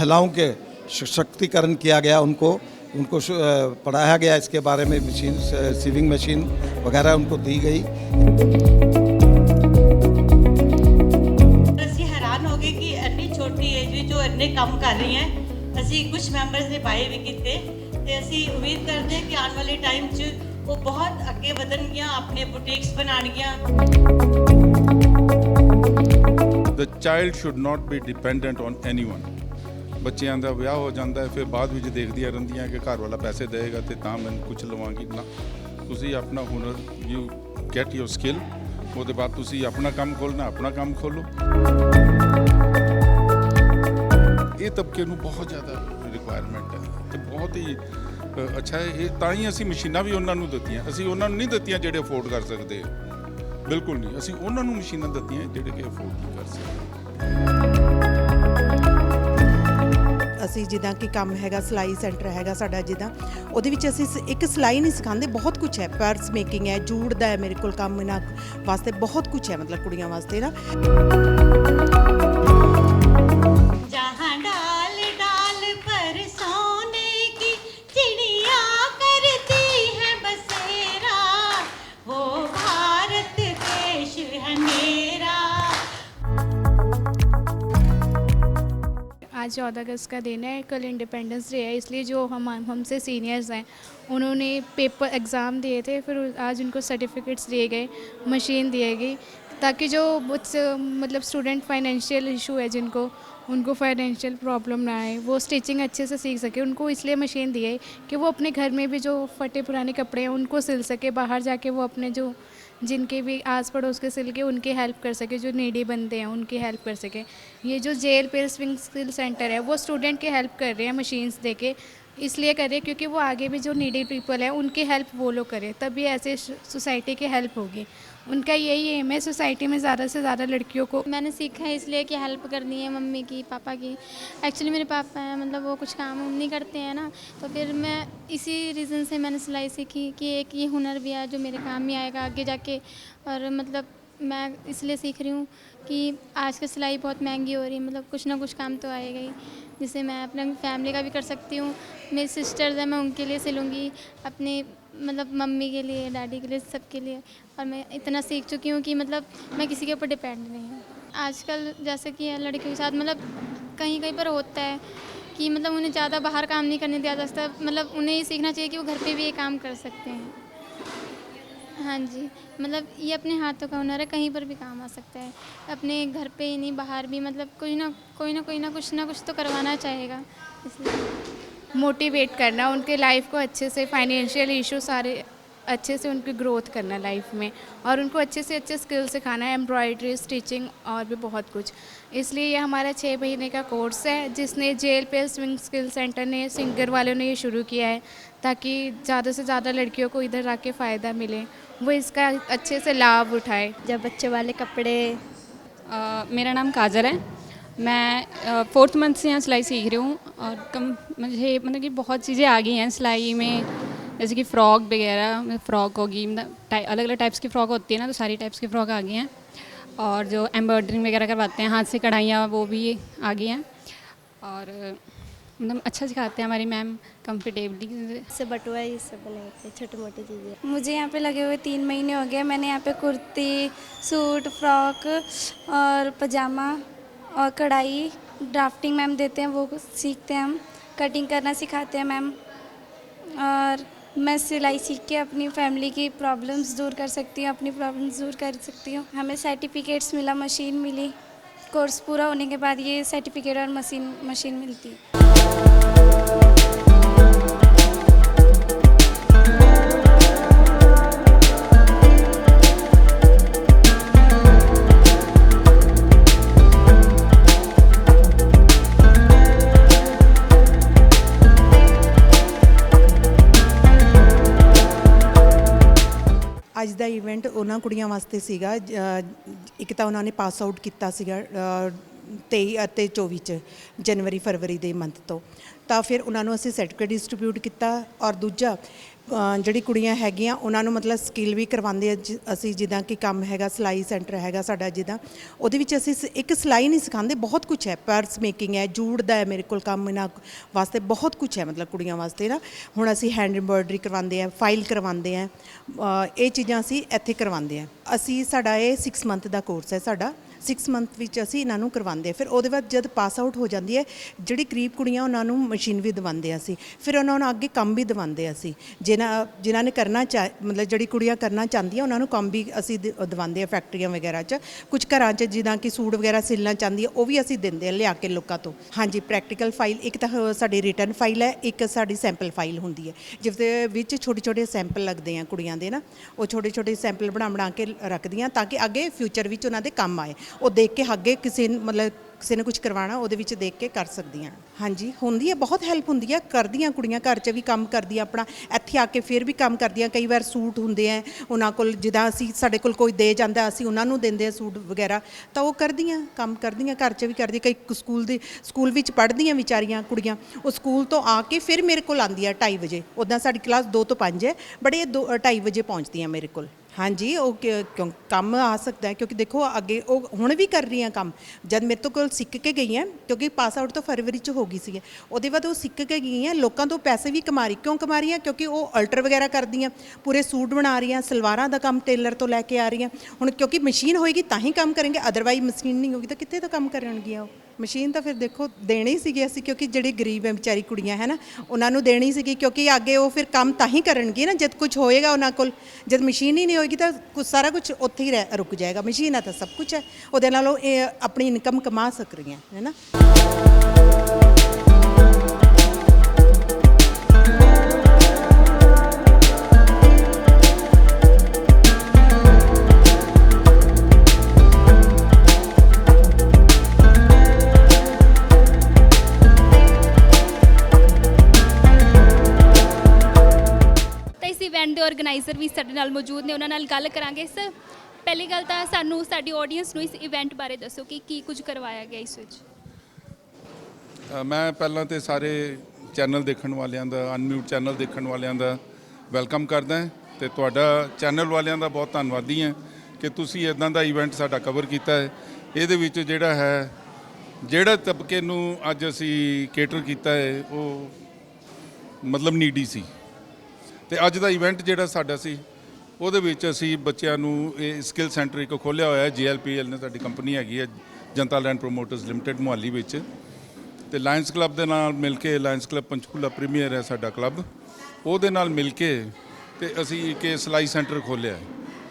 अ, महिलाओं के सशक्तिकरण किया गया उनको उनको श- अ, पढ़ाया गया इसके बारे में मशीन सीविंग मशीन वगैरह उनको दी गई ਅਸੀਂ ਹੈਰਾਨ ਹੋ ਗਏ ਕਿ ਇੰਨੀ ਛੋਟੀ ਏਜ ਵਿੱਚ ਜੋ ਇੰਨੇ ਕੰਮ ਕਰ ਰਹੀ ਹੈ ਅਸੀਂ ਕੁਝ ਮੈਂਬਰਸ ਨੇ ਬਾਏ ਵੀ ਕੀਤੇ ਤੇ ਅਸੀਂ ਉਮੀਦ ਕਰਦੇ ਹਾਂ ਕਿ ਆਉਣ ਵਾਲੇ ਟਾਈਮ 'ਚ ਉਹ ਬਹੁਤ ਅੱਗੇ ਵਧਣਗੀਆਂ ਆਪਣੇ boutiques ਬਣਾਉਣਗੀਆਂ The child should not be dependent on anyone. ਬੱਚਿਆਂ ਦਾ ਵਿਆਹ ਹੋ ਜਾਂਦਾ ਹੈ, ਫਿਰ ਬਾਅਦ ਵਿੱਚ ਦੇਖਦੀਆਂ ਰਹਿੰਦੀਆਂ ਕਿ ਘਰ ਵਾਲਾ ਪੈਸੇ ਦੇਵੇਗਾ ਤੇ ਤਾਂ ਮੈਂ ਕੁਝ ਲਵਾਂਗੀ। ਨਾ, ਤੁਸੀਂ ਆਪਣਾ ਹੁਨਰ ਯੂ ਗੈਟ ਯੋਰ ਸਕਿੱਲ ਉਹਦੇ ਬਾਅਦ ਤੁਸੀਂ ਆਪਣਾ ਕੰਮ ਖੋਲਣਾ ਆਪਣਾ ਕੰਮ ਖੋਲੋ ਇਹ ਤਬਕੇ ਨੂੰ ਬਹੁਤ ਜ਼ਿਆਦਾ ਰਿਕੁਆਇਰਮੈਂਟ ਹੈ ਤੇ ਬਹੁਤ ਹੀ ਅੱਛਾ ਹੈ। ਇਹ ਤਾਂ ਹੀ ਅਸੀਂ ਮਸ਼ੀਨਾਂ ਵੀ ਉਹਨਾਂ ਨੂੰ ਦਿੱਤੀਆਂ। ਅਸੀਂ ਉਹਨਾਂ ਨੂੰ ਨਹੀਂ ਦਿੱਤੀਆਂ ਜਿਹੜੇ ਅਫੋਰਡ ਕਰ ਸਕਦੇ। ਬਿਲਕੁਲ ਨਹੀਂ। ਅਸੀਂ ਉਹਨਾਂ ਨੂੰ ਮਸ਼ੀਨਾਂ ਦਿੱਤੀਆਂ ਜਿਹੜੇ ਕਿ ਅਫੋਰਡ ਨਹੀਂ ਕਰ ਸਕਦੇ। ਅਸੀਂ ਜਿੱਦਾਂ ਕਿ ਕੰਮ ਹੈਗਾ, ਸਿਲਾਈ ਸੈਂਟਰ ਹੈਗਾ ਸਾਡਾ ਜਿੱਦਾਂ, ਉਹਦੇ ਵਿੱਚ ਅਸੀਂ ਸ- ਇੱਕ ਸਿਲਾਈ ਨਹੀਂ ਸਿਖਾਉਂਦੇ, ਬਹੁਤ ਕੁਝ ਹੈ। ਪਰਸ ਮੇਕਿੰਗ ਹੈ, ਜੂੜ ਦਾ ਹੈ ਮੇਰੇ ਕੋਲ ਕੰਮ ਇਹਨਾਂ ਵਾਸਤੇ, ਬਹੁਤ ਕੁਝ ਹੈ ਮਤਲਬ ਕੁੜੀਆਂ ਵਾਸਤੇ ਨਾ। आज चौदह अगस्त का दिन है, कल इंडिपेंडेंस डे है, इसलिए जो हम, हमसे सीनियर्स हैं, उन्होंने पेपर एग्ज़ाम दिए थे, फिर आज उनको सर्टिफिकेट्स दिए गए मशीन दिए गई ताकि जो मतलब स्टूडेंट फाइनेंशियल इशू है जिनको, उनको फाइनेंशियल प्रॉब्लम ना आए, वो स्टिचिंग अच्छे से सीख सके, उनको इसलिए मशीन दी है कि वो अपने घर में भी जो फटे पुराने कपड़े हैं, उनको सिल सके, बाहर जाके वो अपने जो जिनके भी आस पड़ोस के सिल के उनकी हेल्प कर सके, जो नीडी बनते हैं, उनकी हेल्प कर सके। ये जो जेल पेल स्विंग स्किल सेंटर है, वो स्टूडेंट की हेल्प कर रहे हैं मशीन्स दे के। इसलिए कर रहे हैं क्योंकि वो आगे भी जो नीडी पीपल है, उनकी हेल्प वो लोग करें, तभी ऐसे सोसाइटी की हेल्प होगी। उनका यही एम है सोसाइटी में ज़्यादा से ज़्यादा लड़कियों को। मैंने सीखा है इसलिए कि हेल्प करनी है मम्मी की, पापा की। एक्चुअली मेरे पापा हैं मतलब वो कुछ काम नहीं करते हैं ना। तो फिर मैं इसी रीज़न से मैंने सिलाई सीखी कि एक ये हुनर भी है जो मेरे काम में आएगा आगे जाके। और मतलब मैं इसलिए सीख रही हूँ कि आज कल सिलाई बहुत महँगी हो रही है मतलब कुछ ना कुछ काम तो आएगा ही। जिससे मैं अपने फैमिली का भी कर सकती हूँ। मेरी सिस्टर्स हैं, मैं उनके लिए सिलूँगी, अपने मतलब मम्मी के लिए, डैडी के लिए, सबके लिए। और मैं इतना सीख चुकी हूँ कि मतलब मैं किसी के ऊपर डिपेंड नहीं हूँ। आजकल जैसे कि लड़कियों के साथ मतलब कहीं कहीं पर होता है कि मतलब उन्हें ज़्यादा बाहर काम नहीं करने दिया जाता मतलब उन्हें ये सीखना चाहिए कि वो घर पे भी ये काम कर सकते हैं। हाँ जी मतलब ये अपने हाथों का हुनर है, कहीं पर भी काम आ सकता है। अपने घर पे ही नहीं, बाहर भी मतलब कोई ना कोई ना कोई ना कुछ ना कुछ तो करवाना चाहेगा, इसलिए। मोटिवेट करना उनके लाइफ को अच्छे से फाइनेंशियल इशू सारे अच्छे से उनकी ग्रोथ करना लाइफ में और उनको अच्छे से अच्छे स्किल सिखाना है एम्ब्रॉयडरी स्टिचिंग और भी बहुत कुछ। इसलिए ये हमारा छः महीने का कोर्स है जिसने जेल पे स्विंग स्किल सेंटर ने सिंगर वालों ने ये शुरू किया है ताकि ज़्यादा से ज़्यादा लड़कियों को इधर आके फ़ायदा मिले वो इसका अच्छे से लाभ उठाए। जब बच्चे वाले कपड़े अ, मेरा नाम काजल है। मैं फोर्थ मंथ से यहाँ सिलाई सीख रही हूँ और कम, मुझे मतलब कि बहुत चीज़ें आ गई हैं सिलाई में, जैसे कि फ़्रॉक वगैरह फ्रॉक होगी मतलब अलग अलग टाइप्स की फ़्रॉक होती है ना तो सारी टाइप्स की फ़्रॉक आ गई हैं। और जो एम्ब्रॉयडरिंग वगैरह करवाते हैं, हाथ से कढ़ाइयाँ, वो भी आ गई हैं। और मतलब अच्छा सिखाते हैं हमारी मैम कंफर्टेबली से बटुआ ये सब बनाते हैं छोटी मोटी चीज़ें। मुझे यहाँ पे लगे हुए तीन महीने हो गए, मैंने यहाँ पे कुर्ती, सूट, फ्रॉक और पजामा और कढ़ाई ड्राफ्टिंग मैम देते हैं, वो सीखते हैं हम। कटिंग करना सिखाते हैं मैम और मैं सिलाई सीख के अपनी फैमिली की प्रॉब्लम्स दूर कर सकती हूँ, अपनी प्रॉब्लम्स दूर कर सकती हूँ। हमें सर्टिफिकेट्स मिला मशीन मिली। कोर्स पूरा होने के बाद ये सर्टिफिकेट और मशीन मशीन मिलती। है ਦਾ ਇਵੈਂਟ ਉਹਨਾਂ ਕੁੜੀਆਂ ਵਾਸਤੇ ਸੀਗਾ ਇੱਕ ਤਾਂ ਉਹਨਾਂ ਨੇ ਪਾਸ ਆਊਟ ਕੀਤਾ ਸੀਗਾ ਅ, 23 ਅਤੇ 24 ਚ ਜਨਵਰੀ ਫਰਵਰੀ ਦੇ ਮੰਥ ਤੋਂ। ਤਾਂ ਫਿਰ ਉਹਨਾਂ ਨੂੰ ਅਸੀਂ ਸਰਟੀਫਿਕੇਟ ਡਿਸਟ੍ਰੀਬਿਊਟ ਕੀਤਾ ਔਰ ਦੂਜਾ ਜਿਹੜੀ ਕੁੜੀਆਂ ਹੈਗੀਆਂ ਉਹਨਾਂ ਨੂੰ ਮਤਲਬ ਸਕਿੱਲ ਵੀ ਕਰਵਾਉਂਦੇ ਆ ਜਿ- ਅਸੀਂ ਜਿੱਦਾਂ ਕਿ ਕੰਮ ਹੈਗਾ ਸਿਲਾਈ ਸੈਂਟਰ ਹੈਗਾ ਸਾਡਾ ਜਿੱਦਾਂ ਉਹਦੇ ਵਿੱਚ ਅਸੀਂ ਸ- ਇੱਕ ਸਿਲਾਈ ਨਹੀਂ ਸਿਖਾਉਂਦੇ ਬਹੁਤ ਕੁਝ ਹੈ ਪਰਸ ਮੇਕਿੰਗ ਹੈ ਜੂੜ ਦਾ ਹੈ ਮੇਰੇ ਕੋਲ ਕੰਮ ਇਹਨਾਂ ਵਾਸਤੇ ਬਹੁਤ ਕੁਝ ਹੈ ਮਤਲਬ ਕੁੜੀਆਂ ਵਾਸਤੇ ਨਾ। ਹੁਣ ਅਸੀਂ ਹੈਂਡ ਐਮਬ੍ਰੋਇਡਰੀ ਕਰਵਾਉਂਦੇ ਆ ਫਾਈਲ ਕਰਵਾਉਂਦੇ ਆ ਅ, ਇਹ ਚੀਜ਼ਾਂ ਅਸੀਂ ਇੱਥੇ ਕਰਵਾਉਂਦੇ ਆ। ਅਸੀਂ ਸਾਡਾ ਇਹ 6 ਮੰਥ ਦਾ ਕੋਰਸ ਹੈ ਸਾਡਾ। 6 ਮੰਥ ਵਿੱਚ ਅਸੀਂ ਇਹਨਾਂ ਨੂੰ ਕਰਵਾਉਂਦੇ ਫਿਰ ਉਹਦੇ ਬਾਅਦ ਜਦ ਪਾਸ ਆਊਟ ਹੋ ਜਾਂਦੀ ਹੈ, ਜਿਹੜੀ ਗਰੀਬ ਕੁੜੀਆਂ ਉਹਨਾਂ ਨੂੰ ਮਸ਼ੀਨ ਵੀ ਦਿਵਾਉਂਦੇ ਅਸੀਂ। ਫਿਰ ਉਹਨਾਂ ਨੂੰ ਅੱਗੇ ਕੰਮ ਵੀ ਦਿਵਾਉਂਦੇ ਅਸੀਂ। ਜਿਨ੍ਹਾਂ ਜਿਨ੍ਹਾਂ ਨੇ ਕਰਨਾ ਚਾਹ ਮਤਲਬ ਜਿਹੜੀ ਕੁੜੀਆਂ ਕਰਨਾ ਚਾਹੁੰਦੀਆਂ, ਉਹਨਾਂ ਨੂੰ ਕੰਮ ਵੀ ਅਸੀਂ ਦਿ- ਦਿਵਾਉਂਦੇ ਆ ਫੈਕਟਰੀਆਂ ਵਗੈਰਾ 'ਚ। ਕੁਝ ਘਰਾਂ 'ਚ ਜਿੱਦਾਂ ਕਿ ਸੂਟ ਵਗੈਰਾ ਸਿਲਣਾ ਚਾਹੁੰਦੀ ਹੈ, ਉਹ ਵੀ ਅਸੀਂ ਦਿੰਦੇ ਆ ਲਿਆ ਕੇ ਲੋਕਾਂ ਤੋਂ। ਹਾਂਜੀ ਪ੍ਰੈਕਟੀਕਲ ਫਾਈਲ ਇੱਕ ਤਾਂ ਸਾਡੀ ਰਿਟਰਨ ਫਾਈਲ ਹੈ, ਇੱਕ ਸਾਡੀ ਸੈਂਪਲ ਫਾਈਲ ਹੁੰਦੀ ਹੈ। ਜਿਸ ਦੇ ਵਿੱਚ ਛੋਟੇ ਛੋਟੇ ਸੈਂਪਲ ਲੱਗਦੇ ਆ ਕੁੜੀਆਂ ਦੇ ਨਾ। ਉਹ ਛੋਟੇ ਛੋਟੇ ਸੈਂਪਲ ਬਣਾ ਬਣਾ ਕੇ ਰੱਖਦੀਆਂ ਤਾਂ ਕਿ ਅੱਗੇ ਫਿਊਚਰ ਵਿੱਚ ਉਹਨਾਂ ਦੇ ਕੰਮ ਆਏ। ਉਹ ਦੇਖ ਕੇ ਅੱਗੇ ਕਿਸੇ ਨੂੰ, ਮਤਲਬ ਕਿਸੇ ਨੇ ਕੁਝ ਕਰਵਾਉਣਾ, ਉਹਦੇ ਵਿੱਚ ਦੇਖ ਕੇ ਕਰ ਸਕਦੀਆਂ। ਹਾਂਜੀ, ਹੁੰਦੀ ਹੈ, ਬਹੁਤ ਹੈਲਪ ਹੁੰਦੀ ਹੈ, ਕਰਦੀਆਂ ਕੁੜੀਆਂ ਘਰ 'ਚ ਵੀ ਕੰਮ ਕਰਦੀਆਂ ਆਪਣਾ, ਇੱਥੇ ਆ ਕੇ ਫਿਰ ਵੀ ਕੰਮ ਕਰਦੀਆਂ, ਕਈ ਵਾਰ ਸੂਟ ਹੁੰਦੇ ਆ, ਉਹਨਾਂ ਕੋਲ ਜਿੱਦਾਂ ਅਸੀਂ, ਸਾਡੇ ਕੋਲ ਕੋਈ ਦੇ ਜਾਂਦਾ, ਅਸੀਂ ਉਹਨਾਂ ਨੂੰ ਦਿੰਦੇ ਆ ਸੂਟ ਵਗੈਰਾ, ਤਾਂ ਉਹ ਕਰਦੀਆਂ, ਕੰਮ ਕਰਦੀਆਂ, ਘਰ 'ਚ ਵੀ ਕਰਦੀਆਂ, ਕਈ ਸਕੂਲ ਦੇ, ਸਕੂਲ ਵਿੱਚ ਪੜ੍ਹਦੀਆਂ ਵਿਚਾਰੀਆਂ ਕੁੜੀਆਂ, ਉਹ ਸਕੂਲ ਤੋਂ ਆ ਕੇ ਫਿਰ ਮੇਰੇ ਕੋਲ ਆਉਂਦੀਆਂ 2:30 ਵਜੇ ਉੱਦਾਂ ਸਾਡੀ ਕਲਾਸ 2 ਤੋਂ 5 ਹੈ ਬਟ ਇਹ 2:30 ਵਜੇ ਪਹੁੰਚਦੀਆਂ ਮੇਰੇ ਕੋਲ। ਹਾਂਜੀ, ਉਹ ਕਿ- ਕਿਉਂ, ਕੰਮ ਆ ਸਕਦਾ ਹੈ, ਕਿਉਂਕਿ ਦੇਖੋ, ਅੱਗੇ ਉਹ ਹੁਣ ਵੀ ਕਰ ਰਹੀ ਰਹੀਆਂ ਕੰਮ। ਜਦ ਮੇਰੇ ਤੋਂ ਕੋਲ ਸਿੱਖ ਕੇ ਗਈਆਂ, ਕਿਉਂਕਿ ਪਾਸ ਆਊਟ ਤਾਂ ਫਰਵਰੀ ਚ ਹੋ ਗਈ ਸੀ ਉਹਦੇ ਬਾਅਦ ਉਹ ਸਿੱਖ ਕੇ ਗਈ ਗਈਆਂ, ਲੋਕਾਂ ਤੋਂ ਪੈਸੇ ਵੀ ਕਮਾ ਰਹੀ, ਕਿਉਂ ਕਮਾ ਰਹੀ ਰਹੀਆਂ? ਕਿਉਂਕਿ ਉਹ ਅਲਟਰ ਵਗੈਰਾ ਕਰਦੀਆਂ, ਪੂਰੇ ਸੂਟ ਬਣਾ ਰਹੀਆਂ, ਸਲਵਾਰਾਂ ਦਾ ਕੰਮ ਟੇਲਰ ਤੋਂ ਲੈ ਕੇ ਆ ਰਹੀਆਂ। ਹੁਣ ਕਿਉਂਕਿ ਮਸ਼ੀਨ ਹੋਏਗੀ, ਤਾਂ ਹੀ ਕੰਮ ਕਰਨਗੇ ਅਦਰਵਾਈਜ਼ ਮਸ਼ੀਨ ਨਹੀਂ ਹੋਗੀ ਤਾਂ ਕਿੱਥੇ ਤੋਂ ਕੰਮ ਕਰਨਗੀਆਂ ਉਹ? ਮਸ਼ੀਨ ਤਾਂ ਫਿਰ ਦੇਖੋ ਦੇਣੀ ਸੀਗੀ ਅਸੀਂ ਕਿਉਂਕਿ ਜਿਹੜੇ ਗਰੀਬ ਹੈ, ਵਿਚਾਰੀ ਕੁੜੀਆਂ, ਹੈ ਨਾ, ਉਹਨਾਂ ਨੂੰ ਦੇਣੀ ਸੀਗੀ ਕਿਉਂਕਿ ਅੱਗੇ ਉਹ ਫਿਰ ਕੰਮ ਤਾਂ ਹੀ ਕਰਨਗੇ ਨਾ, ਜਦ ਕੁਝ ਹੋਏਗਾ ਉਹਨਾਂ ਕੋਲ, ਜਦ ਮਸ਼ੀਨ ਹੀ ਨਹੀਂ ਹੋਏਗੀ ਤਾਂ ਕੁਛ ਸਾਰਾ ਕੁਝ ਉੱਥੇ ਹੀ ਰਹਿ- ਰੁਕ ਜਾਏਗਾ, ਮਸ਼ੀਨ ਹੈ ਤਾਂ ਸਭ ਕੁਝ ਹੈ, ਉਹਦੇ ਨਾਲ ਉਹ ਇਹ ਆਪਣੀ ਇਨਕਮ ਕਮਾ ਸਕ ਰਹੀਆਂ ਹੈ ਨਾ। ਆਰਗੇਨਾਈਜ਼ਰ ਵੀ ਸਾਡੇ ਨਾਲ ਮੌਜੂਦ ਨੇ, ਉਹਨਾਂ ਨਾਲ ਗੱਲ ਕਰਾਂਗੇ। ਸਰ, ਪਹਿਲੀ ਗੱਲ ਤਾਂ ਸਾਨੂੰ ਸਾਡੀ ਆਡੀਅנס ਨੂੰ ਇਸ ਇਵੈਂਟ ਬਾਰੇ ਦੱਸੋ ਕਿ ਕੀ ਕੁਝ ਕਰਵਾਇਆ ਗਿਆ ਇਸ ਵਿੱਚ। ਮੈਂ ਪਹਿਲਾਂ ਤੇ ਸਾਰੇ ਚੈਨਲ ਦੇਖਣ ਵਾਲਿਆਂ ਦਾ ਅਨਮਿਊਟ ਚੈਨਲ ਦੇਖਣ ਵਾਲਿਆਂ ਦਾ ਵੈਲਕਮ ਕਰਦਾ ਹਾਂ ਤੇ ਤੁਹਾਡਾ ਚੈਨਲ ਵਾਲਿਆਂ ਦਾ ਬਹੁਤ ਧੰਨਵਾਦੀ ਹਾਂ ਕਿ ਤੁਸੀਂ ਇਦਾਂ ਦਾ ਇਵੈਂਟ ਸਾਡਾ ਕਵਰ ਕੀਤਾ ਹੈ। ਇਹਦੇ ਵਿੱਚ ਜਿਹੜਾ ਹੈ, ਜਿਹੜਾ ਤਬਕੇ ਨੂੰ ਅੱਜ ਅਸੀਂ ਕੇਟਰ ਕੀਤਾ ਹੈ, ਉਹ ਮਤਲਬ ਨੀਡੀ ਸੀ। ਤੇ ਅੱਜ ਦਾ ਇਵੈਂਟ ਜਿਹੜਾ ਸਾਡਾ ਸੀ, ਉਹਦੇ ਵਿੱਚ ਅਸੀਂ ਬੱਚਿਆਂ ਨੂੰ ਇਹ ਸਕਿੱਲ ਸੈਂਟਰ ਇੱਕ ਖੋਲ੍ਹਿਆ ਹੋਇਆ ਹੈ ਜੀਐਲਪੀਐਲ ਨੇ ਸਾਡੀ ਕੰਪਨੀ ਹੈਗੀ ਹੈ, Janta land promoters limited Mohali ਵਿੱਚ। ਤੇ ਲਾਇਨਸ ਕਲੱਬ ਦੇ ਨਾਲ ਮਿਲ ਕੇ ਲਾਇਨਸ ਕਲੱਬ ਪੰਚਕੂਲਾ ਪ੍ਰੀਮੀਅਰ ਹੈ ਸਾਡਾ ਕਲੱਬ ਉਹਦੇ ਨਾਲ ਮਿਲ ਕੇ ਤੇ ਅਸੀਂ ਇੱਕ ਸਿਲਾਈ ਸੈਂਟਰ ਖੋਲ੍ਹਿਆ ਹੈ।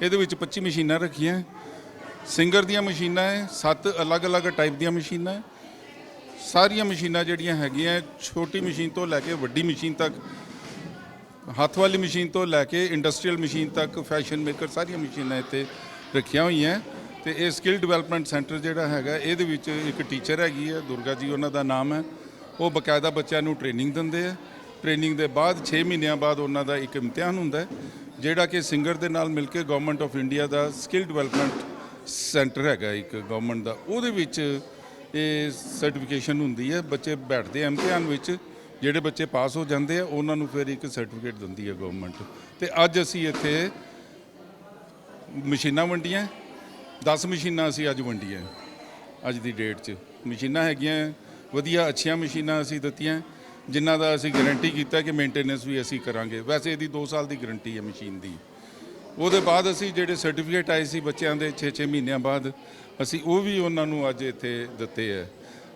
ਇਹਦੇ ਵਿੱਚ 25 ਮਸ਼ੀਨਾਂ ਰੱਖੀਆਂ ਸਿੰਗਰ ਦੀਆਂ ਮਸ਼ੀਨਾਂ ਹੈ, ਸੱਤ ਅਲੱਗ-ਅਲੱਗ ਟਾਈਪ ਦੀਆਂ ਮਸ਼ੀਨਾਂ ਹੈ। ਸਾਰੀਆਂ ਮਸ਼ੀਨਾਂ ਜਿਹੜੀਆਂ ਹੈਗੀਆਂ, ਛੋਟੀ ਮਸ਼ੀਨ ਤੋਂ ਲੈ ਕੇ ਵੱਡੀ ਮਸ਼ੀਨ ਤੱਕ ਹੱਥ ਵਾਲੀ ਮਸ਼ੀਨ ਤੋਂ ਲੈ ਕੇ ਇੰਡਸਟਰੀਅਲ ਮਸ਼ੀਨ ਤੱਕ ਫੈਸ਼ਨ ਮੇਕਰ ਸਾਰੀਆਂ ਮਸ਼ੀਨਾਂ ਇੱਥੇ ਰੱਖੀਆਂ ਹੋਈਆਂ। ਤੇ ਇਹ ਸਕਿੱਲ ਡਿਵੈਲਪਮੈਂਟ ਸੈਂਟਰ ਜਿਹੜਾ ਹੈਗਾ, ਇਹਦੇ ਵਿੱਚ ਇੱਕ ਟੀਚਰ ਹੈਗੀ ਹੈ ਦੁਰਗਾ ਜੀ, ਉਹਨਾਂ ਦਾ ਨਾਮ ਹੈ। ਉਹ ਬਕਾਇਦਾ ਬੱਚਿਆਂ ਨੂੰ ਟ੍ਰੇਨਿੰਗ ਦਿੰਦੇ ਆ। ਟ੍ਰੇਨਿੰਗ ਦੇ ਬਾਅਦ 6 ਮਹੀਨਿਆਂ ਬਾਅਦ ਉਹਨਾਂ ਦਾ ਇੱਕ ਇਮਤਿਹਾਨ ਹੁੰਦਾ ਜਿਹੜਾ ਕਿ ਸਿੰਗਰ ਦੇ ਨਾਲ ਮਿਲ ਕੇ ਗਵਰਨਮੈਂਟ ਆਫ ਇੰਡੀਆ ਦਾ ਸਕਿੱਲ ਡਿਵੈਲਪਮੈਂਟ ਸੈਂਟਰ ਹੈਗਾ ਇੱਕ ਗਵਰਨਮੈਂਟ ਦਾ। ਉਹਦੇ ਵਿੱਚ ਇਹ ਸਰਟੀਫਿਕੇਸ਼ਨ ਹੁੰਦੀ ਹੈ। ਬੱਚੇ ਬੈਠਦੇ ਆ ਇਮਤਿਹਾਨ ਵਿੱਚ। ਜਿਹੜੇ ਬੱਚੇ ਪਾਸ ਹੋ ਜਾਂਦੇ ਆ, ਉਹਨਾਂ ਨੂੰ ਫਿਰ ਇੱਕ ਸਰਟੀਫਿਕੇਟ ਦਿੰਦੀ ਹੈ ਗਵਰਨਮੈਂਟ ਤੇ ਅੱਜ ਅਸੀਂ ਇੱਥੇ ਮਸ਼ੀਨਾਂ ਵੰਡੀਆਂ 10 ਮਸ਼ੀਨਾਂ ਅਸੀਂ ਅੱਜ ਵੰਡੀਆਂ, ਅੱਜ ਦੀ ਡੇਟ 'ਚ। ਮਸ਼ੀਨਾਂ ਹੈਗੀਆਂ, ਵਧੀਆ ਅੱਛੀਆਂ ਮਸ਼ੀਨਾਂ ਅਸੀਂ ਦਿੱਤੀਆਂ, ਜਿਨ੍ਹਾਂ ਦਾ ਅਸੀਂ ਗਾਰੰਟੀ ਕੀਤਾ ਕਿ ਮੇਨਟੇਨੈਂਸ ਵੀ ਅਸੀਂ ਕਰਾਂਗੇ। ਵੈਸੇ ਇਹਦੀ 2 ਸਾਲ ਦੀ ਗਾਰੰਟੀ ਹੈ ਮਸ਼ੀਨ ਦੀ। ਉਹਦੇ ਬਾਅਦ ਅਸੀਂ ਜਿਹੜੇ ਸਰਟੀਫਿਕੇਟ ਆਏ ਸੀ ਬੱਚਿਆਂ ਦੇ 6-6 ਮਹੀਨਿਆਂ ਬਾਅਦ, ਅਸੀਂ ਉਹ ਵੀ ਉਹਨਾਂ ਨੂੰ ਅੱਜ ਇੱਥੇ ਦਿੱਤੇ ਹੈ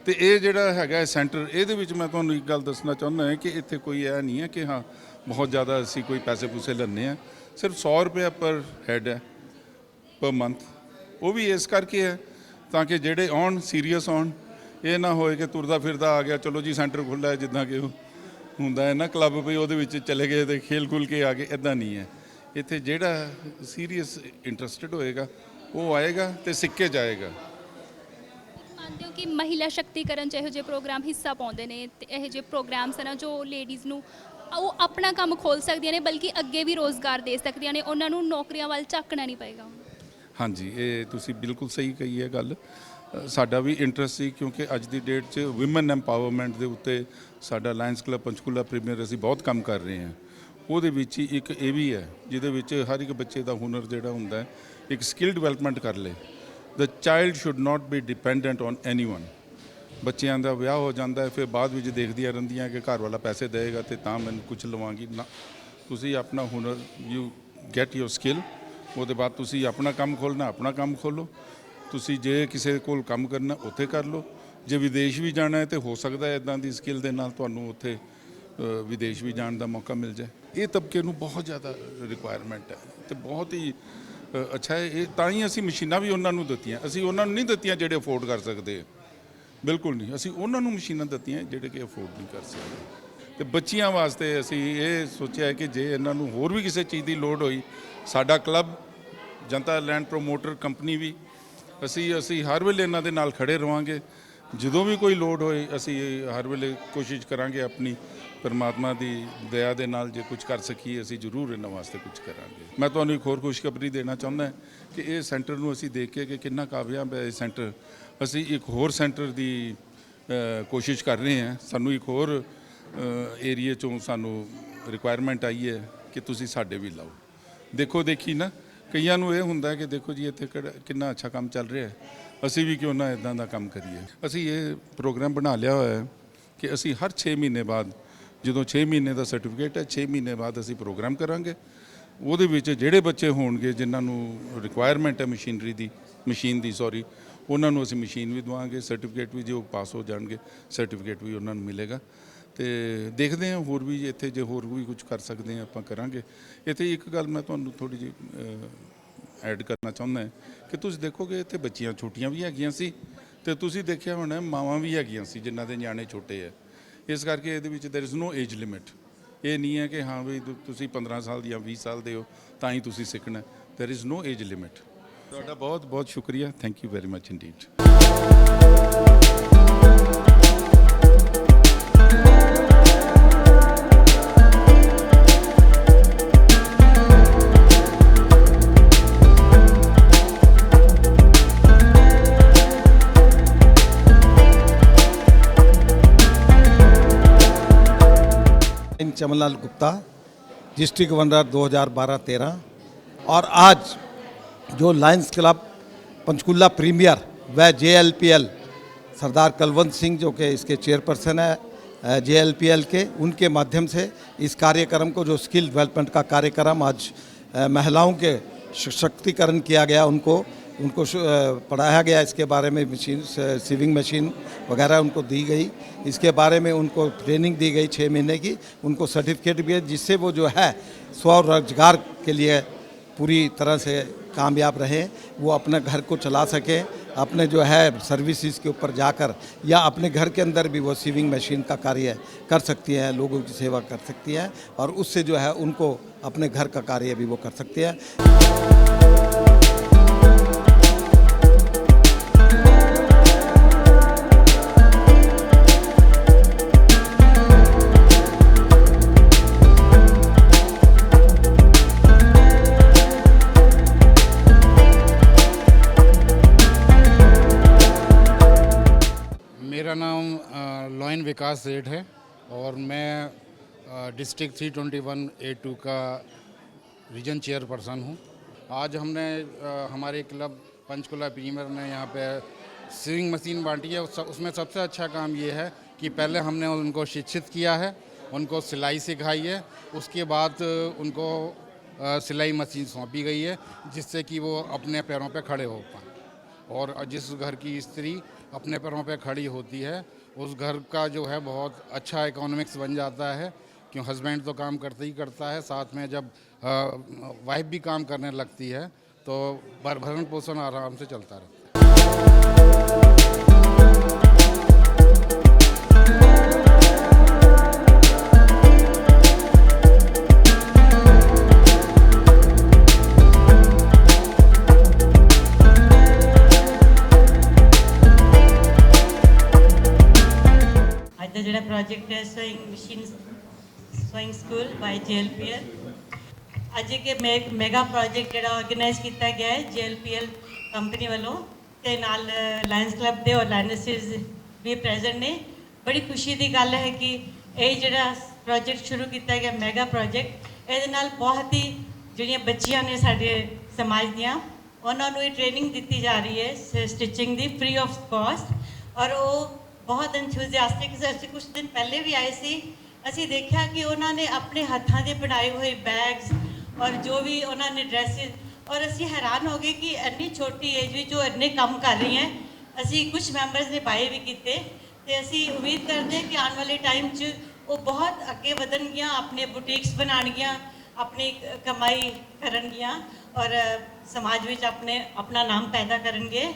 ਤੇ ਇਹ ਜਿਹੜਾ ਹੈਗਾ ਸੈਂਟਰ ਇਹਦੇ ਵਿੱਚ ਮੈਂ ਤੁਹਾਨੂੰ ਇੱਕ ਗੱਲ ਦੱਸਣਾ ਚਾਹੁੰਦਾ ਹਾਂ ਕਿ ਇੱਥੇ ਕੋਈ ਇਹ ਨਹੀਂ ਹੈ ਕਿ ਹਾਂ, ਬਹੁਤ ਜ਼ਿਆਦਾ ਅਸੀਂ ਕੋਈ ਪੈਸੇ ਪੂਸੇ ਲੈਂਦੇ ਆ ਸਿਰਫ 100 ਰੁਪਏ ਪਰ ਹੈਡ ਹੈ ਪਰ ਮੰਥ ਉਹ ਵੀ ਇਸ ਕਰਕੇ ਹੈ ਤਾਂ ਕਿ ਜਿਹੜੇ ਆਉਣ ਸੀਰੀਅਸ ਆਉਣ, ਇਹ ਨਾ ਹੋਏ ਕਿ ਤੁਰਦਾ ਫਿਰਦਾ ਆ ਗਿਆ, ਚਲੋ ਜੀ ਸੈਂਟਰ ਖੁੱਲ੍ਹਾ ਹੈ, ਜਿੱਦਾਂ ਕਿ ਉਹ ਹੁੰਦਾ ਹੈ ਨਾ ਕਲੱਬ ਵੀ ਉਹਦੇ ਵਿੱਚ ਚਲੇ ਗਏ ਤੇ ਖੇਲ ਖੁੱਲ ਕੇ ਆ ਗਏ ਇਦਾਂ ਨਹੀਂ ਹੈ। ਇੱਥੇ ਜਿਹੜਾ ਸੀਰੀਅਸ ਇੰਟਰਸਟਿਡ ਹੋਏਗਾ, ਉਹ ਆਏਗਾ ਤੇ ਸਿੱਕੇ ਜਾਏਗਾ। ਮੰਨਦੇ ਹੋ ਕਿ ਮਹਿਲਾ ਸ਼ਕਤੀਕਰਨ ਚ ਇਹੋ ਜਿਹੇ ਪ੍ਰੋਗਰਾਮ ਹਿੱਸਾ ਪਾਉਂਦੇ ਨੇ ਤੇ ਇਹੋ ਜਿਹੇ ਪ੍ਰੋਗਰਾਮਸ ਹਨ ਜੋ ਲੇਡੀਜ਼ ਨੂੰ ਉਹ ਆਪਣਾ ਕੰਮ ਖੋਲ ਸਕਦੀਆਂ ਨੇ, ਬਲਕਿ ਅੱਗੇ ਵੀ ਰੋਜ਼ਗਾਰ ਦੇ ਸਕਦੀਆਂ ਨੇ, ਉਹਨਾਂ ਨੂੰ ਨੌਕਰੀਆਂ ਵੱਲ ਝਾਕਣਾ ਨਹੀਂ ਪਏਗਾ। ਹਾਂਜੀ, ਇਹ ਤੁਸੀਂ ਬਿਲਕੁਲ ਸਹੀ ਕਹੀ ਹੈ ਗੱਲ। ਸਾਡਾ ਵੀ ਇੰਟਰਸਟ ਸੀ ਕਿਉਂਕਿ ਅੱਜ ਦੀ ਡੇਟ 'ਚ ਔਮਨ ਐਮਪਾਵਰਮੈਂਟ ਦੇ ਉੱਤੇ ਸਾਡਾ ਲਾਇਨਸ ਕਲੱਬ ਪੰਚਕੂਲਾ ਪ੍ਰੀਮੀਅਰ ਅਸੀਂ ਬਹੁਤ ਕੰਮ ਕਰ ਰਹੇ ਹਾਂ। ਉਹਦੇ ਵਿੱਚ ਹੀ ਇੱਕ ਇਹ ਵੀ ਹੈ, ਜਿਹਦੇ ਵਿੱਚ ਹਰ ਇੱਕ ਬੱਚੇ ਦਾ ਹੁਨਰ ਜਿਹੜਾ ਹੁੰਦਾ ਹੈ, ਇੱਕ ਸਕਿੱਲ ਡਿਵੈਲਪਮੈਂਟ ਕਰ ਲੇ the child should not be dependent on anyone ਬੱਚਿਆਂ ਦਾ ਵਿਆਹ ਹੋ ਜਾਂਦਾ ਹੈ, ਫਿਰ ਬਾਅਦ ਵਿੱਚ ਦੇਖਦੀਆਂ ਰਹਿੰਦੀਆਂ ਕਿ ਘਰ ਵਾਲਾ ਪੈਸੇ ਦੇਵੇਗਾ ਤੇ ਤਾਂ ਮੈਨੂੰ ਕੁਝ ਲਵਾਂਗੀ। ਨਾ, ਤੁਸੀਂ ਆਪਣਾ ਹੁਨਰ ਯੂ ਗੈਟ ਯੋਰ ਸਕਿੱਲ ਉਹਦੇ ਬਾਅਦ ਤੁਸੀਂ ਆਪਣਾ ਕੰਮ ਖੋਲਣਾ ਆਪਣਾ ਕੰਮ ਖੋਲੋ ਤੁਸੀਂ ਜੇ ਕਿਸੇ ਕੋਲ ਕੰਮ ਕਰਨਾ, ਉੱਥੇ ਕਰ ਲਓ। ਜੇ ਵਿਦੇਸ਼ ਵੀ ਜਾਣਾ ਹੈ ਤੇ ਹੋ ਸਕਦਾ ਹੈ ਇਦਾਂ ਦੀ ਸਕਿੱਲ ਦੇ ਨਾਲ ਤੁਹਾਨੂੰ ਉੱਥੇ ਵਿਦੇਸ਼ ਵੀ ਜਾਣ ਦਾ ਮੌਕਾ ਮਿਲ ਜਾਏ। ਇਹ ਤਬਕੇ ਨੂੰ ਬਹੁਤ ਜ਼ਿਆਦਾ ਰਿਕੁਆਇਰਮੈਂਟ ਹੈ ਤੇ ਬਹੁਤ ਹੀ ਅੱਛਾ, ਇਹ ਤਾਂ ਹੀ ਅਸੀਂ ਮਸ਼ੀਨਾਂ ਵੀ ਉਹਨਾਂ ਨੂੰ ਦਿੱਤੀਆਂ। ਅਸੀਂ ਉਹਨਾਂ ਨੂੰ ਨਹੀਂ ਦਿੱਤੀਆਂ ਜਿਹੜੇ ਅਫੋਰਡ ਕਰ ਸਕਦੇ। ਬਿਲਕੁਲ ਨਹੀਂ। ਅਸੀਂ ਉਹਨਾਂ ਨੂੰ ਮਸ਼ੀਨਾਂ ਦਿੱਤੀਆਂ ਜਿਹੜੇ ਕਿ ਅਫੋਰਡ ਨਹੀਂ ਕਰ ਸਕਦੇ। ਤੇ ਬੱਚੀਆਂ ਵਾਸਤੇ ਅਸੀਂ ਇਹ ਸੋਚਿਆ ਕਿ ਜੇ ਇਹਨਾਂ ਨੂੰ ਹੋਰ ਵੀ ਕਿਸੇ ਚੀਜ਼ ਦੀ ਲੋੜ ਹੋਈ, ਸਾਡਾ club, Janta land promoter company ਵੀ, ਅਸੀਂ ਅਸੀਂ ਹਰ ਵੇਲੇ ਇਹਨਾਂ ਦੇ ਨਾਲ ਖੜੇ ਰਵਾਂਗੇ। ਜਦੋਂ ਵੀ ਕੋਈ ਲੋੜ ਹੋਏ ਅਸੀਂ ਹਰ ਵੇਲੇ ਕੋਸ਼ਿਸ਼ ਕਰਾਂਗੇ ਆਪਣੀ ਪਰਮਾਤਮਾ ਦੀ ਦਇਆ ਦੇ ਨਾਲ ਜੇ ਕੁਝ ਕਰ ਸਕੀਏ, ਅਸੀਂ ਜ਼ਰੂਰ ਇਹਨਾਂ ਵਾਸਤੇ ਕੁਝ ਕਰਾਂਗੇ। ਮੈਂ ਤੁਹਾਨੂੰ ਇੱਕ ਹੋਰ ਖੁਸ਼ਖਬਰੀ ਦੇਣਾ ਚਾਹੁੰਦਾ ਕਿ ਇਹ ਸੈਂਟਰ ਨੂੰ ਅਸੀਂ ਦੇਖ ਕੇ ਕਿ ਕਿੰਨਾ ਕਾਮਯਾਬ ਹੈ ਇਹ ਸੈਂਟਰ। ਅਸੀਂ ਇੱਕ ਹੋਰ ਸੈਂਟਰ ਦੀ ਕੋਸ਼ਿਸ਼ ਕਰ ਰਹੇ ਹਾਂ। ਸਾਨੂੰ ਇੱਕ ਹੋਰ ਏਰੀਏ ਚੋਂ ਸਾਨੂੰ ਰਿਕੁਆਇਰਮੈਂਟ ਆਈ ਹੈ ਕਿ ਤੁਸੀਂ ਸਾਡੇ ਵੀ ਲਾਓ। ਦੇਖੋ, ਦੇਖੀ ਨਾ, ਕਈਆਂ ਨੂੰ ਇਹ ਹੁੰਦਾ ਕਿ ਦੇਖੋ ਜੀ, ਇੱਥੇ ਕਿਹੜਾ- ਕਿੰਨਾ ਅੱਛਾ ਕੰਮ ਚੱਲ ਰਿਹਾ ਹੈ। ਅਸੀਂ ਵੀ ਕਿਉਂ ਨਾ ਇਦਾਂ ਦਾ ਕੰਮ ਕਰੀਏ। ਅਸੀਂ ਇਹ ਪ੍ਰੋਗਰਾਮ ਬਣਾ ਲਿਆ ਹੋਇਆ ਹੈ ਕਿ ਅਸੀਂ ਹਰ 6 ਮਹੀਨੇ ਬਾਅਦ ਜਦੋਂ 6 ਮਹੀਨੇ ਦਾ ਸਰਟੀਫਿਕੇਟ ਹੈ 6 ਮਹੀਨੇ ਬਾਅਦ ਅਸੀਂ ਪ੍ਰੋਗਰਾਮ ਕਰਾਂਗੇ। ਉਹਦੇ ਵਿੱਚ ਜਿਹੜੇ ਬੱਚੇ ਹੋਣਗੇ, ਜਿਨ੍ਹਾਂ ਨੂੰ ਰਿਕੁਆਇਰਮੈਂਟ ਹੈ ਮਸ਼ੀਨਰੀ ਦੀ ਮਸ਼ੀਨ ਦੀ ਸੌਰੀ ਉਹਨਾਂ ਨੂੰ ਅਸੀਂ ਮਸ਼ੀਨ ਵੀ ਦਵਾਂਗੇ ਸਰਟੀਫਿਕੇਟ ਵੀ ਜੇ ਉਹ ਪਾਸ ਹੋ ਜਾਣਗੇ ਸਰਟੀਫਿਕੇਟ ਵੀ ਉਹਨਾਂ ਨੂੰ ਮਿਲੇਗਾ। ਤੇ ਦੇਖਦੇ ਹਾਂ, ਹੋਰ ਵੀ ਇੱਥੇ ਜੇ ਹੋਰ ਵੀ ਕੁਝ ਕਰ ਸਕਦੇ ਹਾਂ, ਆਪਾਂ ਕਰਾਂਗੇ। ਇੱਥੇ ਇੱਕ ਗੱਲ ਮੈਂ ਤੁਹਾਨੂੰ ਥੋੜੀ ਜਿਹੀ ਐਡ ਕਰਨਾ ਚਾਹੁੰਦਾ ਕਿ ਤੁਸੀਂ ਦੇਖੋਗੇ, ਇੱਥੇ ਬੱਚੀਆਂ ਛੋਟੀਆਂ ਵੀ ਹੈਗੀਆਂ ਸੀ, ਤੇ ਤੁਸੀਂ ਦੇਖਿਆ ਹੋਣਾ, ਮਾਵਾਂ ਵੀ ਹੈਗੀਆਂ ਸੀ, ਜਿਨ੍ਹਾਂ ਦੇ ਨਿਆਣੇ ਛੋਟੇ ਆ ਇਸ ਕਰਕੇ ਇਹਦੇ ਵਿੱਚ there is no age limit ਇਹ ਨਹੀਂ ਹੈ ਕਿ ਹਾਂ ਵੀ ਤੁ- ਤੁਸੀਂ 15 ਸਾਲ ਜਾਂ 20 ਸਾਲ ਦੇ ਹੋ, ਤਾਂ ਹੀ ਤੁਸੀਂ ਸਿੱਖਣਾ there is no age limit ਤੁਹਾਡਾ ਬਹੁਤ ਬਹੁਤ ਸ਼ੁਕਰੀਆ। Thank you very much indeed Chamanlal Gupta, district winner 2012-13 और आज जो लायंस क्लब पंचकुला प्रीमियर व जेएलपीएल सरदार कलवंत सिंह जो कि इसके चेयरपर्सन है जेएलपीएल के, उनके माध्यम से इस कार्यक्रम को, जो स्किल डेवलपमेंट का कार्यक्रम आज महिलाओं के सशक्तिकरण किया गया, उनको उनको पढ़ाया गया, इसके बारे में मशीन सीविंग मशीन वगैरह उनको दी गई। इसके बारे में उनको ट्रेनिंग दी गई छः महीने की। उनको सर्टिफिकेट भी है, जिससे वो जो है स्वरोजगार के लिए पूरी तरह से कामयाब रहे, वो अपने घर को चला सके, अपने जो है सर्विसेज़ के ऊपर जाकर, या अपने घर के अंदर भी वो सीविंग मशीन का कार्य कर सकती हैं, लोगों की सेवा कर सकती हैं, और उससे जो है उनको अपने घर का कार्य भी वो कर सकती हैं। मेरा नाम लॉयन विकास सेठ है और मैं district three twenty one A two का रीजन चेयरपर्सन हूँ। आज हमने हमारे क्लब पंचकुला प्रीमियर ने यहाँ पे स्विंग मशीन बांटी है। उस- उसमें सबसे अच्छा काम ये है कि पहले हमने उनको शिक्षित किया है, उनको सिलाई सिखाई है, उसके बाद उनको सिलाई मशीन सौंपी गई है, जिससे कि वो अपने पैरों पे खड़े हो पाए। और जिस घर की स्त्री अपने पैरों पे खड़ी होती है। उस घर का जो है बहुत अच्छा इकोनॉमिक्स बन जाता है। क्यों हस्बैंड तो काम करते ही करता है, साथ में जब वाइफ भी काम करने लगती है तो भर- भरण पोषण आराम से चलता रहता है। ਅੱਜ ਦਾ ਜਿਹੜਾ ਪ੍ਰੋਜੈਕਟ ਹੈ sewing machine sewing school by JLPL ਅੱਜ ਇੱਕ ਮੈ- ਮੈਗਾ ਪ੍ਰੋਜੈਕਟ ਜਿਹੜਾ ਆਰਗੇਨਾਈਜ਼ ਕੀਤਾ ਗਿਆ ਹੈ ਜੇਐਲਪੀਐਲ ਕੰਪਨੀ ਵੱਲੋਂ ਤੇ ਨਾਲ ਲਾਇਨਸ ਕਲੱਬ ਦੇ ਔਰ ਲਾਇਨਸਿਸ ਵੀ ਪ੍ਰੈਜ਼ੈਂਟ ਨੇ ਬੜੀ ਖੁਸ਼ੀ ਦੀ ਗੱਲ ਹੈ ਕਿ ਇਹ ਜਿਹੜਾ ਪ੍ਰੋਜੈਕਟ ਸ਼ੁਰੂ ਕੀਤਾ ਗਿਆ ਮੈਗਾ ਪ੍ਰੋਜੈਕਟ ਇਹਦੇ ਨਾਲ ਬਹੁਤ ਹੀ ਜਿਹੜੀਆਂ ਬੱਚੀਆਂ ਨੇ ਸਾਡੇ ਸਮਾਜ ਦੀਆਂ ਉਹਨਾਂ ਨੂੰ ਇਹ ਟ੍ਰੇਨਿੰਗ ਦਿੱਤੀ ਜਾ ਰਹੀ ਹੈ ਸਟਿਚਿੰਗ ਦੀ ਫ੍ਰੀ ਆਫ ਕਾਸਟ ਔਰ ਉਹ ਬਹੁਤ ਐਂਥੂਸੀਆਸਟਿਕ ਅਸੀਂ ਕੁਝ ਦਿਨ ਪਹਿਲੇ ਵੀ ਆਏ ਸੀ। ਅਸੀਂ ਦੇਖਿਆ ਕਿ ਉਹਨਾਂ ਨੇ ਆਪਣੇ ਹੱਥਾਂ ਦੇ ਬਣਾਏ ਹੋਏ ਬੈਗਸ ਔਰ ਜੋ ਵੀ ਉਹਨਾਂ ਨੇ ਡਰੈਸਿਸ ਔਰ ਅਸੀਂ ਹੈਰਾਨ ਹੋ ਗਏ ਕਿ ਇੰਨੀ ਛੋਟੀ ਏਜ ਵਿੱਚ ਉਹ ਇੰਨੇ ਕੰਮ ਕਰ ਰਹੀ ਹੈ ਅਸੀਂ ਕੁਝ ਮੈਂਬਰਸ ਨੇ ਬਾਏ ਵੀ ਕੀਤੇ। ਤੇ ਅਸੀਂ ਉਮੀਦ ਕਰਦੇ ਹਾਂ ਕਿ ਆਉਣ ਵਾਲੇ ਟਾਈਮ 'ਚ ਉਹ ਬਹੁਤ ਅੱਗੇ ਵਧਣਗੀਆਂ, ਆਪਣੇ ਬੁਟੀਕਸ ਬਣਾਉਣਗੀਆਂ, ਆਪਣੀ ਕਮਾਈ ਕਰਨਗੀਆਂ ਔਰ ਸਮਾਜ ਵਿੱਚ ਆਪਣੇ, ਆਪਣਾ ਨਾਮ ਪੈਦਾ ਕਰਨਗੇ।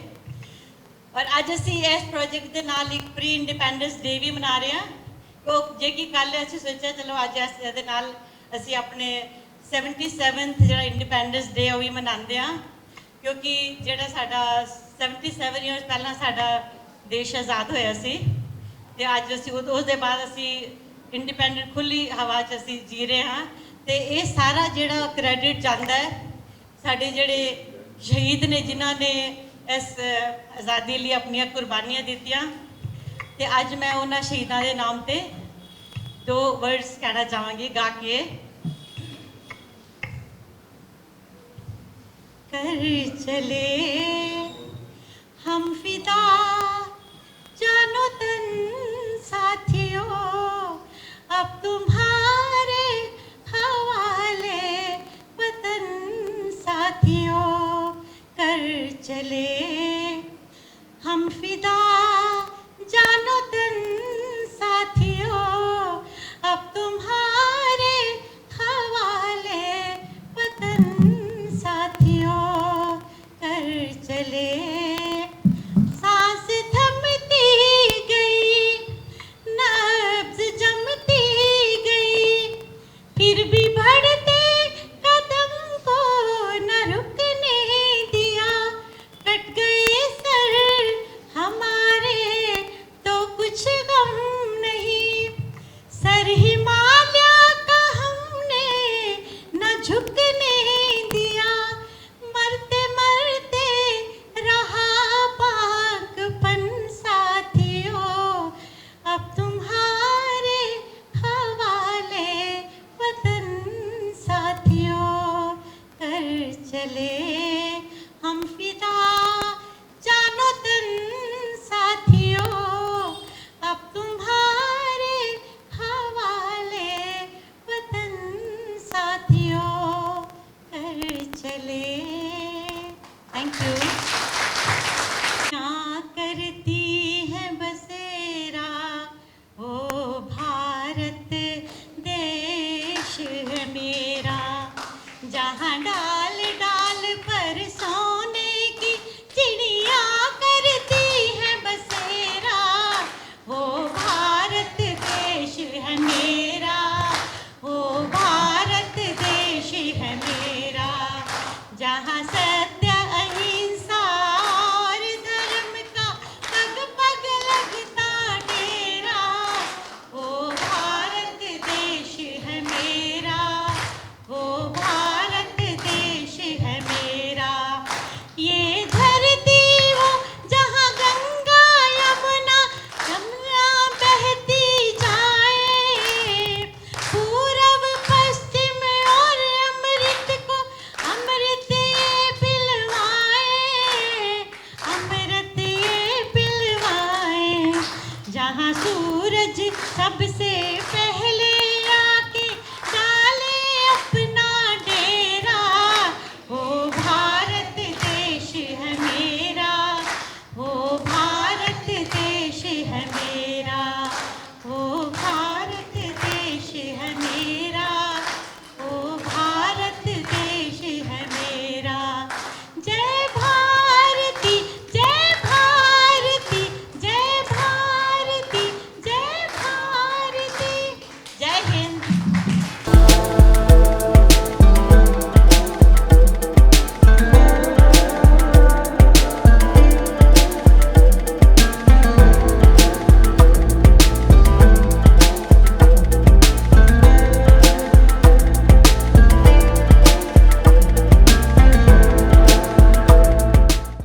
ਔਰ ਅੱਜ ਅਸੀਂ ਇਸ ਪ੍ਰੋਜੈਕਟ ਦੇ ਨਾਲ ਇੱਕ ਪ੍ਰੀ ਇੰਡੀਪੈਂਡੈਂਸ ਡੇ ਵੀ ਮਨਾ ਰਹੇ ਹਾਂ। ਉਹ ਜੇ ਕਿ ਕੱਲ ਅਸੀਂ ਸੋਚਿਆ, ਚਲੋ ਅੱਜ ਅਸੀਂ ਇਹਦੇ ਨਾਲ ਅਸੀਂ ਆਪਣੇ 77th ਜਿਹੜਾ ਇੰਡੀਪੈਂਡੈਂਸ ਡੇ ਉਹ ਵੀ ਮਨਾਉਂਦੇ ਹਾਂ। ਕਿਉਂਕਿ ਜਿਹੜਾ ਸਾਡਾ 77 ਇਅਰਸ ਪਹਿਲਾਂ ਸਾਡਾ ਦੇਸ਼ ਆਜ਼ਾਦ ਹੋਇਆ ਸੀ ਤੇ ਅੱਜ ਅਸੀਂ ਉਸ ਦੇ ਬਾਅਦ ਅਸੀਂ ਇੰਡੀਪੈਂਡੈਂਟ ਖੁੱਲੀ ਹਵਾ 'ਚ ਅਸੀਂ ਜੀ ਰਹੇ ਹਾਂ। ਤੇ ਇਹ ਸਾਰਾ ਜਿਹੜਾ ਕ੍ਰੈਡਿਟ ਜਾਂਦਾ ਹੈ, ਸਾਡੇ ਜਿਹੜੇ ਸ਼ਹੀਦ ਨੇ, ਜਿਨ੍ਹਾਂ ਨੇ ਇਸ ਅ, ਆਜ਼ਾਦੀ ਲਈ ਆਪਣੀਆਂ ਕੁਰਬਾਨੀਆਂ ਦਿੱਤੀਆਂ ਤੇ ਅੱਜ ਮੈਂ ਉਹਨਾਂ ਸ਼ਹੀਦਾਂ ਦੇ ਨਾਮ ਤੇ ਦੋ ਵਰਡਸ ਕਹਿਣਾ ਚਾਹਾਂਗੀ ਗਾ ਕੇ कर चले हम फिदा जानो तन साथियों अब तुम्हारे चले हम फिदा जानो तन साथियों अब तुम्हारे 看。